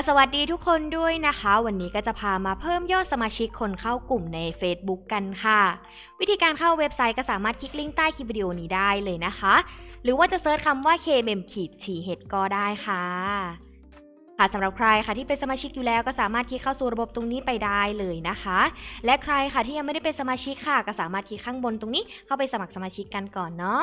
ก็สวัสดีทุกคนด้วยนะคะ วันนี้ก็จะพามาเพิ่มยอดสมาชิกคนเข้ากลุ่มใน Facebook กันค่ะ วิธีการเข้าเว็บไซต์ก็สามารถคลิกลิงก์ใต้คลิปวิดีโอนี้ได้เลยนะคะ หรือว่าจะเซิร์ชคำว่า KMM ขีด th ก็ได้ค่ะค่ะสำหรับใครค่ะที่เป็นสมาชิกอยู่แล้วก็สามารถคลิกเข้าสู่ระบบตรงนี้ไปได้เลยนะคะ และใครค่ะที่ยังไม่ได้เป็นสมาชิกค่ะ ก็สามารถคลิกข้างบนตรงนี้เข้าไปสมัครสมาชิกกันก่อนเนาะ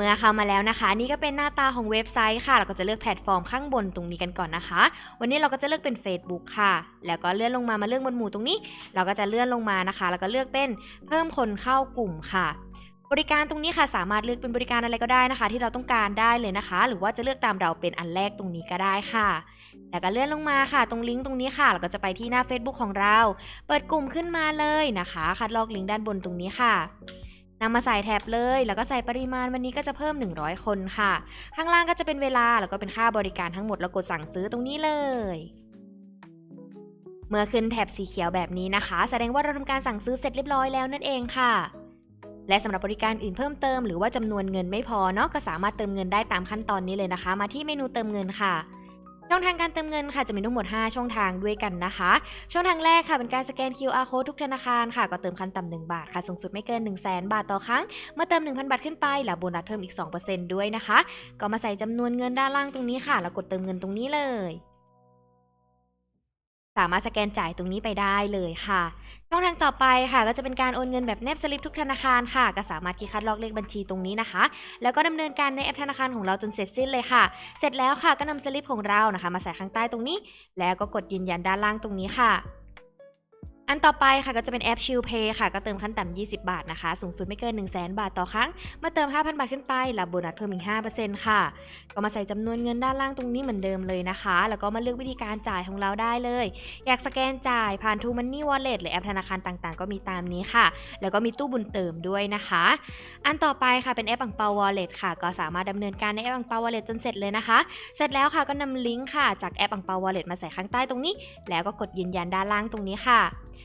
มื่อเข้ามาแล้วนะคะ นี่ก็เป็นหน้าตาของเว็บไซต์ค่ะ เราก็จะเลือกแพลตฟอร์มข้างบนตรงนี้กันก่อนนะคะ วันนี้เราก็จะเลือกเป็น Facebook ค่ะ แล้วก็เลื่อนลงมามาเลือกบนหมู่ตรงนี้ เราก็จะเลื่อนลงมานะคะ แล้วก็เลือกเป็นเพิ่มคนเข้ากลุ่มค่ะบริการตรงนี้ค่ะสามารถเลือกเป็นบริการอะไรก็ได้นะคะ ที่เราต้องการได้เลยนะคะ หรือว่าจะเลือกตามเราเป็นอันแรกตรงนี้ก็ได้ค่ะแล้วก็เลื่อนลงมาค่ะ ตรงลิงก์ตรงนี้ค่ะเราก็จะไปที่หน้า Facebook ของเรา เปิดกลุ่มขึ้นมาเลยนะคะ คัดลอกลิงก์ด้านบนตรงนี้ค่ะ นำมาใส่แท็บเลย แล้วก็ใส่ปริมาณวันนี้ก็จะเพิ่ม 100 คนค่ะ ข้างล่างก็จะเป็นเวลาแล้วก็เป็นค่าบริการทั้งหมดแล้วกดสั่งซื้อตรงนี้เลย เมื่อขึ้นแท็บสีเขียวแบบนี้นะคะ แสดงว่าเราทำการสั่งซื้อเสร็จเรียบร้อยแล้วนั่นเองค่ะ และสำหรับบริการอื่นเพิ่มเติมหรือว่าจำนวนเงินไม่พอเนาะก็สามารถเติมเงินได้ตามขั้นตอนนี้เลยนะคะ มาที่เมนูเติมเงินค่ะ ช่องทางการเติมเงินค่ะจะมีทั้งหมด 5 ช่องทางด้วยกันนะคะ ช่องทางแรกค่ะเป็นการสแกน QR code ทุกธนาคารค่ะ ก็เติมขั้นต่ำ1บาทค่ะสูงสุดไม่เกิน 1 0 0 0 0แบาทต่อครั้ง เมื่อเติม 1,000 บาทขึ้นไปแล้วโบนัสเพิ่มอีก 2%ด้วยนะคะ ก็มาใส่จำนวนเงินด้านล่างตรงนี้ค่ะ แล้วกดเติมเงินตรงนี้เลย สามารถสแกนจ่ายตรงนี้ไปได้เลยค่ะช่องทางต่อไปค่ะก็จะเป็นการโอนเงินแบบแนบสลิปทุกธนาคารค่ะ ก็สามารถคลิกคัดลอกเลขบัญชีตรงนี้นะคะ แล้วก็ดำเนินการในแอปธนาคารของเราจนเสร็จสิ้นเลยค่ะ เสร็จแล้วค่ะก็นำสลิปของเรานะคะ มาใส่ข้างใต้ตรงนี้ แล้วก็กดยืนยันด้านล่างตรงนี้ค่ะ อันต่อไปค่ะก็จะเป็นแอป Chill Pay ค่ะ ก็เติมขั้นต่ำ20 บาทนะคะ สูงสุดไม่เกิน 1 0 0 0 0แบาทต่อครั้ง เมื่อเติม 5,000 บาทขึ้นไปรับโบนัสเพิ่มอีก 5%ค่ะ ก็มาใส่จำนวนเงินด้านล่างตรงนี้เหมือนเดิมเลยนะคะ แล้วก็มาเลือกวิธีการจ่ายของเราได้เลย อยากสแกนจ่ายผ่าน True Money Wallet หรือแอปธนาคารต่างๆ ก็มีตามนี้ค่ะ แล้วก็มีตู้บุญเติมด้วยนะคะ อันต่อไปค่ะเป็นแอปอังเปา Wallet ค่ะ ก็สามารถดำเนินการในแอปอังเปา Wallet จนเสร็จเลยนะคะ เสร็จแล้วค่ะก็นำลิงก์ค่ะจากแอปอังเปา Wallet มาใส่ข้างใต้ตรงนี้ แล้วก็กดยืนยันด้านล่างตรงนี้ค่ะ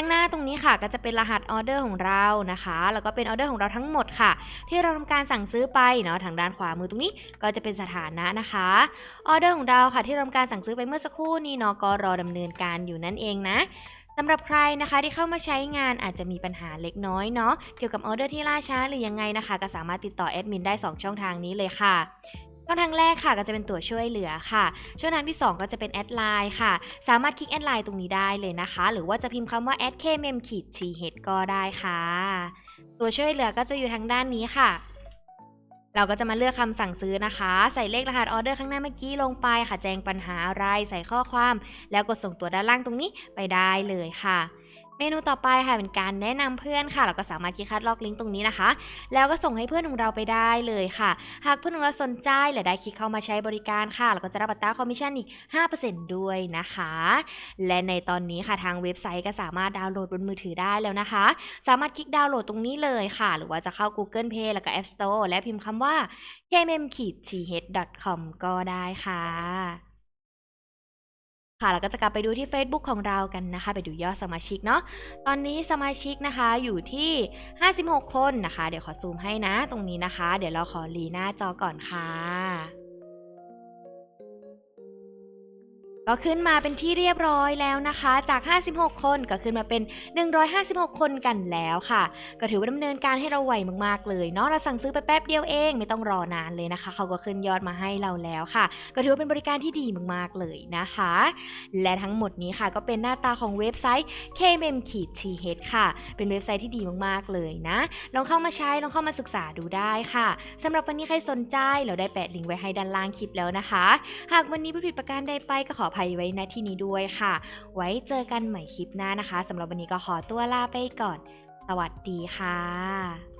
ข้างหน้าตรงนี้ค่ะ ก็จะเป็นรหัสออเดอร์ของเรานะคะ แล้วก็เป็นออเดอร์ของเราทั้งหมดค่ะ ที่เราทำการสั่งซื้อไปเนาะทางด้านขวามือตรงนี้ก็จะเป็นสถานะนะคะออเดอร์ของเราค่ะที่เราทำการสั่งซื้อไปเมื่อสักครู่นี้เนาะก็รอดำเนินการอยู่นั่นเองนะสำหรับใครนะคะที่เข้ามาใช้งานอาจจะมีปัญหาเล็กน้อยเนาะเกี่ยวกับออเดอร์ที่ล่าช้าหรือยังไงนะคะ ก็สามารถติดต่อแอดมินได้ 2 ช่องทางนี้เลยค่ะ ช่องทางแรกค่ะก็จะเป็นตัวช่วยเหลือค่ะ ช่องทางที่ 2 ก็จะเป็นแอดไลน์ค่ะ สามารถคลิกแอดไลน์ตรงนี้ได้เลยนะคะ หรือว่าจะพิมพ์คำว่า a d k m m ขีด th ก็ได้ค่ะ ตัวช่วยเหลือก็จะอยู่ทางด้านนี้ค่ะ เราก็จะมาเลือกคำสั่งซื้อนะคะ ใส่เลขรหัสออเดอร์ข้างหน้าเมื่อกี้ลงไปค่ะ แจ้งปัญหาอะไร ใส่ข้อความ แล้วกดส่งตัวด้านล่างตรงนี้ไปได้เลยค่ะ เมนูต่อไปค่ะเป็นการแนะนำเพื่อนค่ะ เราก็สามารถคลิกคัดลอกลิงก์ตรงนี้นะคะ แล้วก็ส่งให้เพื่อนของเราไปได้เลยค่ะ หากเพื่อนของเราสนใจและได้คลิกเข้ามาใช้บริการค่ะ เราก็จะรับอัตราคอมมิชชั่นอีก 5%ด้วยนะคะ และในตอนนี้ค่ะทางเว็บไซต์ก็สามารถดาวน์โหลดบนมือถือได้แล้วนะคะ สามารถคลิกดาวน์โหลดตรงนี้เลยค่ะ หรือว่าจะเข้า Google Play แล้วก็ App Store และพิมพ์คำว่า kmm-th.com ก็ได้ค่ะ ค่ะเราก็จะกลับไปดูที่ Facebook ของเรากันนะคะ ไปดูยอดสมาชิกเนาะตอนนี้สมาชิกนะคะอยู่ที่ 56 คนนะคะ เดี๋ยวขอซูมให้นะตรงนี้นะคะ เดี๋ยวเราขอรีหน้าจอก่อนค่ะ ก็ขึ้นมาเป็นที่เรียบร้อยแล้วนะคะ จาก 56 คนก็ขึ้นมาเป็น 156 คนกันแล้วค่ะ ก็ถือว่าดำเนินการให้เราไวมากๆเลยเนาะเราสั่งซื้อไปแป๊บเดียวเองไม่ต้องรอนานเลยนะคะ เขาก็ขึ้นยอดมาให้เราแล้วค่ะ ก็ถือว่าเป็นบริการที่ดีมากๆเลยนะคะ และทั้งหมดนี้ค่ะก็เป็นหน้าตาของเว็บไซต์ kmm-th ค่ะ เป็นเว็บไซต์ที่ดีมากๆเลยนะลองเข้ามาใช้ลองเข้ามาศึกษาดูได้ค่ะสำหรับวันนี้ใครสนใจเราได้แปะลิงก์ไว้ให้ด้านล่างคลิปแล้วนะคะ หากวันนี้ผู้ผิดประการใดไปก็ขอภัยไว้ณที่นี้ด้วยค่ะ ไว้เจอกันใหม่คลิปหน้านะคะสำหรับวันนี้ก็ขอตัวลาไปก่อน สวัสดีค่ะ